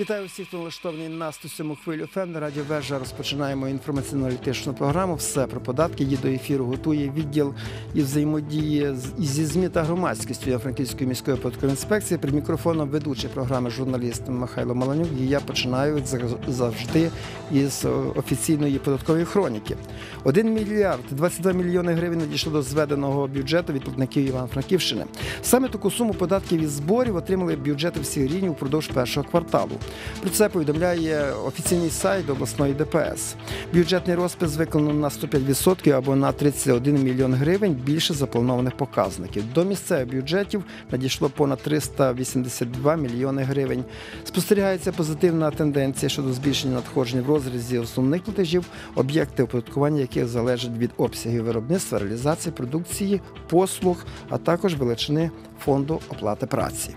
Вітаю всіх, хто налаштований на 107 хвилю ФМ. На радіо Вежа розпочинаємо інформаційно-аналітичну програму. Все про податки. Її до ефіру готує відділ і взаємодії зі ЗМІ та громадськістю Франківської міської податкової інспекції. Під мікрофоном ведучий програми журналіст Михайло Маланюк. І я починаю завжди із офіційної податкової хроніки. 1 мільярд 22 мільйони гривень надійшло до зведеного бюджету від платників Івано-Франківщини. Саме таку суму податків і зборів отримали бюджети всіх рівнів впродовж першого кварталу. Про це повідомляє офіційний сайт обласної ДПС. Бюджетний розпис виконано на 105% або на 31 мільйон гривень більше запланованих показників. До місцевих бюджетів надійшло понад 382 мільйони гривень. Спостерігається позитивна тенденція щодо збільшення надходжень в розрізі основних платежів, об'єкти оподаткування яких залежать від обсягів виробництва, реалізації продукції, послуг, а також величини фонду оплати праці.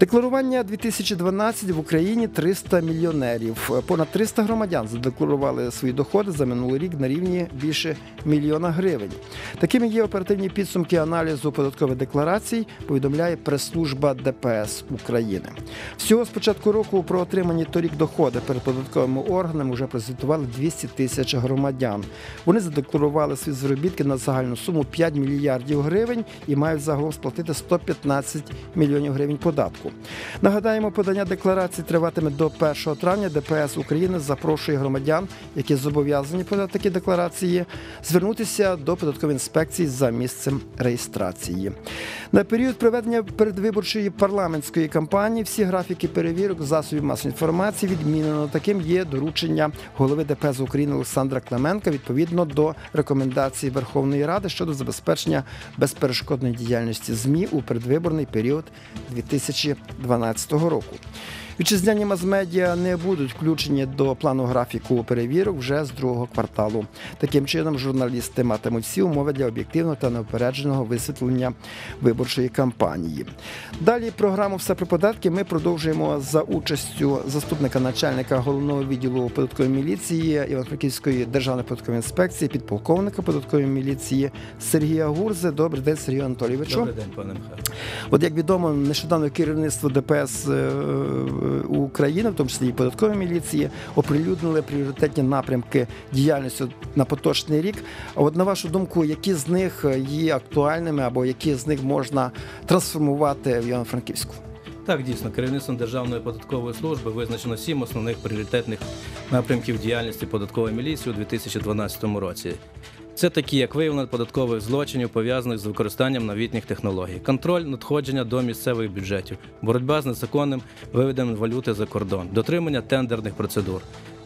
Декларування 2012 в Україні 300 мільйонерів. Понад 300 громадян задекларували свої доходи за минулий рік на рівні більше мільйона гривень. Такими є оперативні підсумки аналізу податкових декларацій, повідомляє прес-служба ДПС України. Всього з початку року про отримані торік доходи перед податковими органами вже прозвітували 200 тисяч громадян. Вони задекларували свої заробітки на загальну суму 5 мільярдів гривень і мають загалом сплатити 115 мільйонів гривень податку. Нагадаємо, подання декларації триватиме до 1 травня. ДПС України запрошує громадян, які зобов'язані подати такі декларації, звернутися до податкової інспекції за місцем реєстрації. На період проведення передвиборчої парламентської кампанії всі графіки перевірок засобів масової інформації відмінено. Таким є доручення голови ДПС України Олександра Клименка відповідно до рекомендацій Верховної Ради щодо забезпечення безперешкодної діяльності ЗМІ у передвиборний період 2012 року. Вітчизняні мас-медіа не будуть включені до плану графіку перевірок вже з другого кварталу. Таким чином, журналісти матимуть всі умови для об'єктивного та неопередженого висвітлення виборчої кампанії. Далі програму Все про податки ми продовжуємо за участю заступника начальника головного відділу податкової міліції Івано-Франківської державної податкової інспекції, підполковника податкової міліції Сергія Гурзе. Добрий день, Сергію Анатолійовичу. Добрий день, пане Михайло. От як відомо, нещодавно керівництво ДПС е, України, в тому числі і податкової міліції, оприлюднили пріоритетні напрямки діяльності на поточний рік. От на вашу думку, які з них є актуальними або які з них можна трансформувати в Івано-Франківську? Так, дійсно, керівництвом Державної податкової служби визначено сім основних пріоритетних напрямків діяльності податкової міліції у 2012 році. Це такі, як виявлення податкових злочинів, пов'язаних з використанням новітніх технологій, контроль надходження до місцевих бюджетів, боротьба з незаконним виведенням валюти за кордон, дотримання тендерних процедур,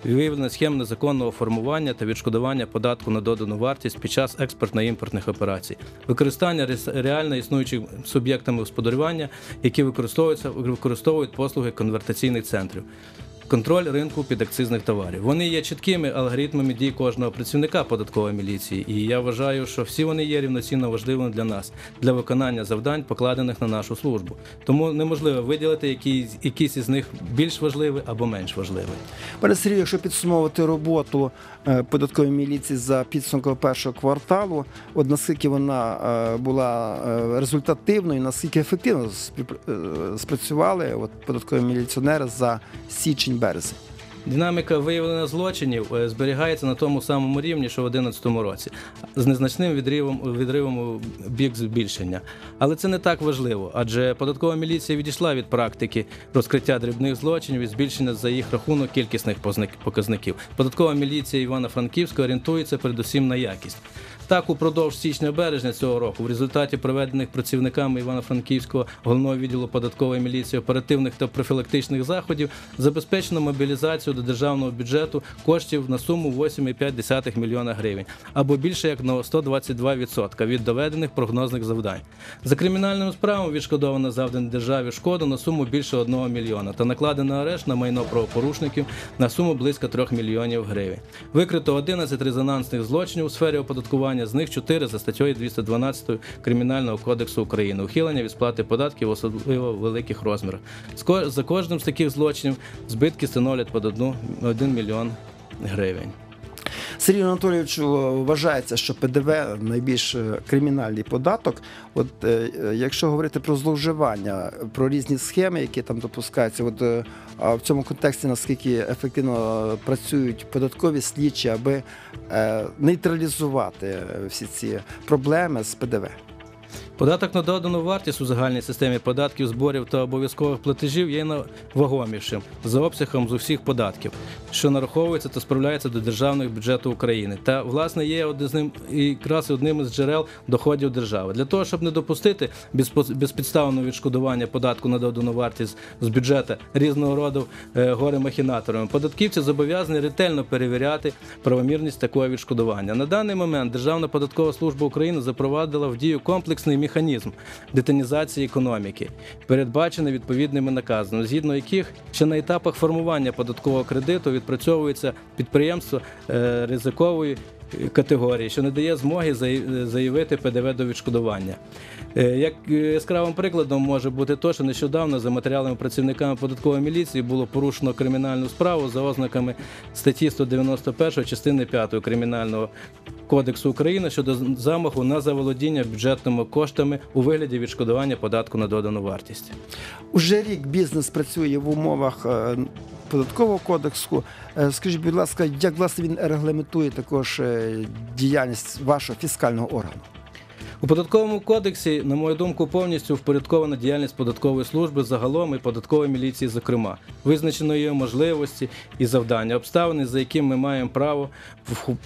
виявлення схем незаконного формування та відшкодування податку на додану вартість під час експортно-імпортних операцій, використання реально існуючих суб'єктами господарювання, які використовуються використовують послуги конвертаційних центрів. Контроль ринку підакцизних товарів. Вони є чіткими алгоритмами дій кожного працівника податкової міліції, і я вважаю, що всі вони є рівноцінно важливими для нас для виконання завдань, покладених на нашу службу. Тому неможливо виділити якийсь, якийсь із них більш важливий або менш важливий. Пане Сергію, якщо підсумовувати роботу е, податкової міліції за підсумком першого кварталу, от наскільки вона е, була е, результативною, наскільки ефективно спрацювали от, податкові міліціонери за січень-березень? Динаміка виявлення злочинів е, зберігається на тому самому рівні, що в 2011 році, з незначним відривом, відривом у бік збільшення. Але це не так важливо, адже податкова міліція відійшла від практики розкриття дрібних злочинів і збільшення за їх рахунок кількісних показників. Податкова міліція Івано-Франківська орієнтується передусім на якість. Так, упродовж січня-березня цього року, в результаті проведених працівниками Івано-Франківського головного відділу податкової міліції оперативних та профілактичних заходів забезпечено мобілізацію до державного бюджету коштів на суму 8,5 мільйона гривень, або більше як на 122% від доведених прогнозних завдань. За кримінальними справами відшкодовано завдану державі шкоду на суму більше 1 мільйона та накладено арешт на майно правопорушників на суму близько 3 мільйонів гривень. Викрито 11 резонансних злочинів у сфері оподаткування, з них 4 за статтею 212 Кримінального кодексу України, ухилення від сплати податків в особливо великих розмірах. За кожним з таких злочинів збитки становлять під 1 мільйон гривень. Сергій Анатолійовичу вважається, що ПДВ найбільш е, кримінальний податок. От е, е, якщо говорити про зловживання, про різні схеми, які там допускаються, от е, в цьому контексті наскільки ефективно працюють податкові слідчі, аби е, нейтралізувати е, всі ці проблеми з ПДВ. Податок на додану вартість у загальній системі податків, зборів та обов'язкових платежів є найвагомішим за обсягом з усіх податків, що нараховується та справляється до державного бюджету України. Та власне є одним якраз одним із джерел доходів держави. Для того щоб не допустити безпідставного відшкодування податку на додану вартість з бюджету різного роду е, горе-махінаторами, податківці зобов'язані ретельно перевіряти правомірність такого відшкодування. На даний момент Державна податкова служба України запровадила в дію комплексний механізм детонізації економіки, передбачений відповідними наказами, згідно яких ще на етапах формування податкового кредиту відпрацьовується підприємство е, ризикової категорії, що не дає змоги заявити ПДВ до відшкодування. Е, Як яскравим прикладом може бути те, що нещодавно за матеріалами працівниками податкової міліції було порушено кримінальну справу за ознаками статті 191 частини 5 Кримінального кодексу України щодо замаху на заволодіння бюджетними коштами у вигляді відшкодування податку на додану вартість. Уже рік бізнес працює в умовах е, податкового кодексу. Е, Скажіть, будь ласка, як власне він регламентує також е, діяльність вашого фіскального органу? У податковому кодексі, на мою думку, повністю впорядкована діяльність податкової служби загалом і податкової міліції, зокрема, визначено її можливості і завдання, обставини, за якими ми маємо право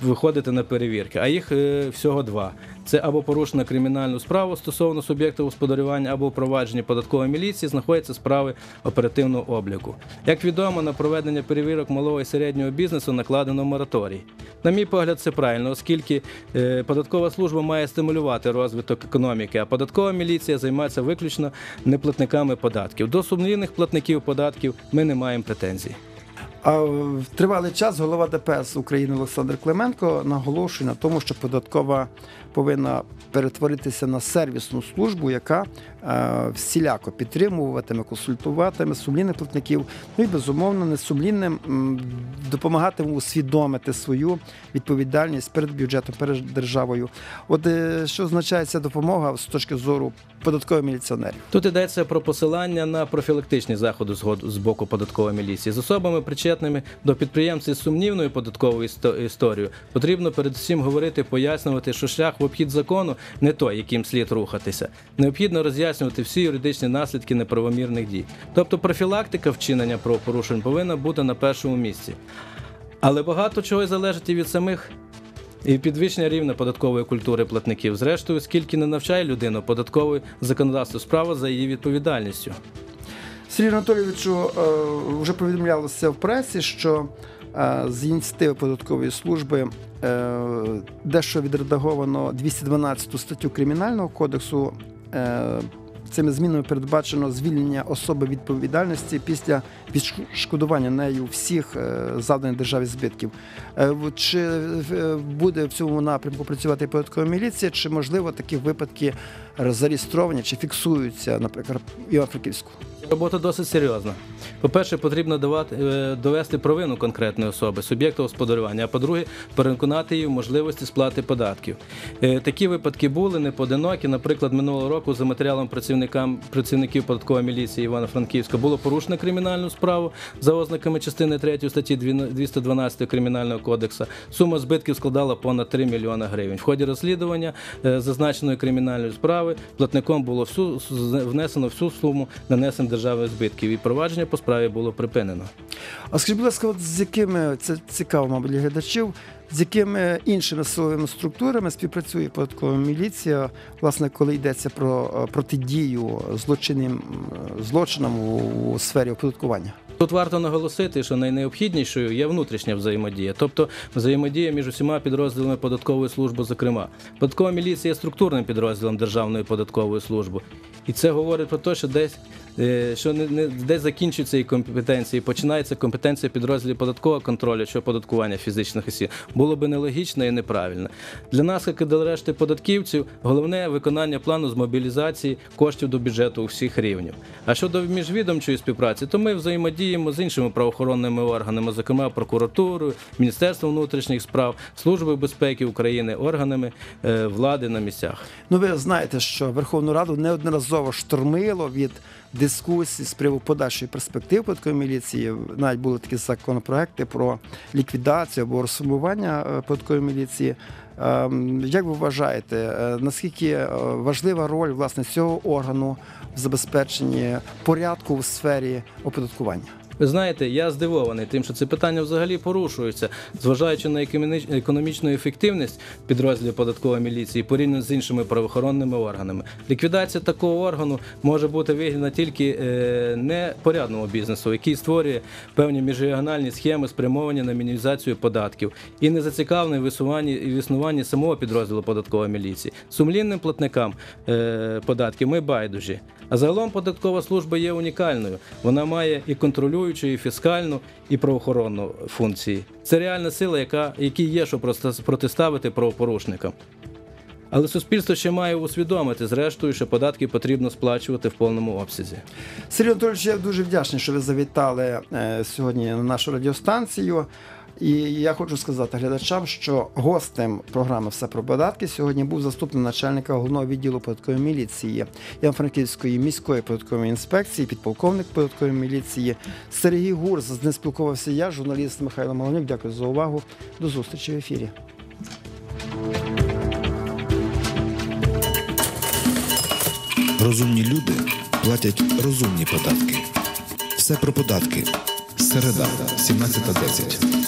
виходити на перевірки. А їх е, всього два: це або порушена кримінальну справу стосовно суб'єкту господарювання, або впровадження податкової міліції знаходяться справи оперативного обліку. Як відомо, на проведення перевірок малого і середнього бізнесу накладено мораторій. На мій погляд, це правильно, оскільки е, податкова служба має стимулювати розвиток економіки, а податкова міліція займається виключно неплатниками податків. До сумнівних платників податків ми не маємо претензій. А в тривалий час голова ДПС України Олександр Клименко наголошує на тому, що податкова повинна перетворитися на сервісну службу, яка е, всіляко підтримуватиме, консультуватиме сумлінних платників, ну і безумовно несумлінним допомагатиме усвідомити свою відповідальність перед бюджетом, перед державою. От е, що означає ця допомога з точки зору податкових міліціонерів? Тут йдеться про посилання на профілактичні заходи згод- з боку податкової міліції з особами, причетними до підприємців з сумнівною податковою історією. Потрібно передусім говорити, пояснювати, що шлях в обхід закону не той, яким слід рухатися. Необхідно роз'яснювати всі юридичні наслідки неправомірних дій. Тобто профілактика вчинення правопорушень повинна бути на першому місці. Але багато чого залежить і від самих і підвищення рівня податкової культури платників. Зрештою, скільки не навчає людину податкової законодавство справа за її відповідальністю. Сергію Анатолійовичу, е, вже повідомлялося в пресі, що е, з ініціативи податкової служби е, дещо відредаговано 212 статтю Кримінального кодексу. Цими змінами передбачено звільнення особи відповідальності після відшкодування нею всіх е, завданих державі збитків. Е, Чи е, буде в цьому напрямку працювати податкова міліція, чи можливо такі випадки зареєстровані чи фіксуються, наприклад, Івано-Франківську? Робота досить серйозна. По-перше, потрібно давати, довести провину конкретної особи, суб'єкта господарювання, а по-друге, переконати її в можливості сплати податків. Такі випадки були непоодинокі. Наприклад, минулого року за матеріалом працівникам працівників податкової міліції Івано-Франківська було порушено кримінальну справу за ознаками частини 3 статті 212 Кримінального кодексу. Сума збитків складала понад 3 мільйони гривень. В ході розслідування е, зазначеної кримінальної справи платником було всю внесено всю суму нанесених державних збитків, і провадження по справі було припинено. А скажіть, будь ласка, от з якими це цікаво, мабуть, для глядачів, з якими іншими силовими структурами співпрацює податкова міліція, власне, коли йдеться про е, протидію злочинним злочинам у, сфері оподаткування? Тут варто наголосити, що найнеобхіднішою є внутрішня взаємодія, тобто взаємодія між усіма підрозділами податкової служби, зокрема. Податкова міліція є структурним підрозділом Державної податкової служби. І це говорить про те, що десь що не, де закінчуються і компетенції, починається компетенція підрозділів податкового контролю чи оподаткування фізичних осіб, було би нелогічно і неправильно. Для нас, як і для решти податківців, головне виконання плану з мобілізації коштів до бюджету у всіх рівнів. А щодо міжвідомчої співпраці, то ми взаємодіємо з іншими правоохоронними органами, зокрема прокуратурою, Міністерством внутрішніх справ, Службою безпеки України, органами е, влади на місцях. Ну, ви знаєте, що Верховну Раду неодноразово штормило від дискусій з приводу подальшої перспективи податкової міліції. Навіть були такі законопроекти про ліквідацію або розсумування е, податкової міліції. Ем, Як ви вважаєте, е, наскільки е, важлива роль власне цього органу в забезпеченні порядку в сфері оподаткування? Ви знаєте, я здивований тим, що це питання взагалі порушується, зважаючи на економіч- економічну ефективність підрозділів податкової міліції порівняно з іншими правоохоронними органами. Ліквідація такого органу може бути вигідна тільки е, непорядному бізнесу, який створює певні міжрегіональні схеми, спрямовані на мінімізацію податків, і не зацікавлений в висуванні і в існуванні самого підрозділу податкової міліції. Сумлінним платникам е, податків ми байдужі. А загалом податкова служба є унікальною. Вона має і контролюючу, і фіскальну, і правоохоронну функції. Це реальна сила, яка які є, щоб протиставити правопорушникам. Але суспільство ще має усвідомити, зрештою, що податки потрібно сплачувати в повному обсязі. Сергій Анатолійович, я дуже вдячний, що ви завітали е, сьогодні на нашу радіостанцію. І я хочу сказати глядачам, що гостем програми Все про податки сьогодні був заступник начальника головного відділу податкової міліції Івано-Франківської міської податкової інспекції, підполковник податкової міліції Сергій Гурз. З ним спілкувався я, журналіст Михайло Малонюк. Дякую за увагу. До зустрічі в ефірі. Розумні люди платять розумні податки. Все про податки. Середа, 17.10.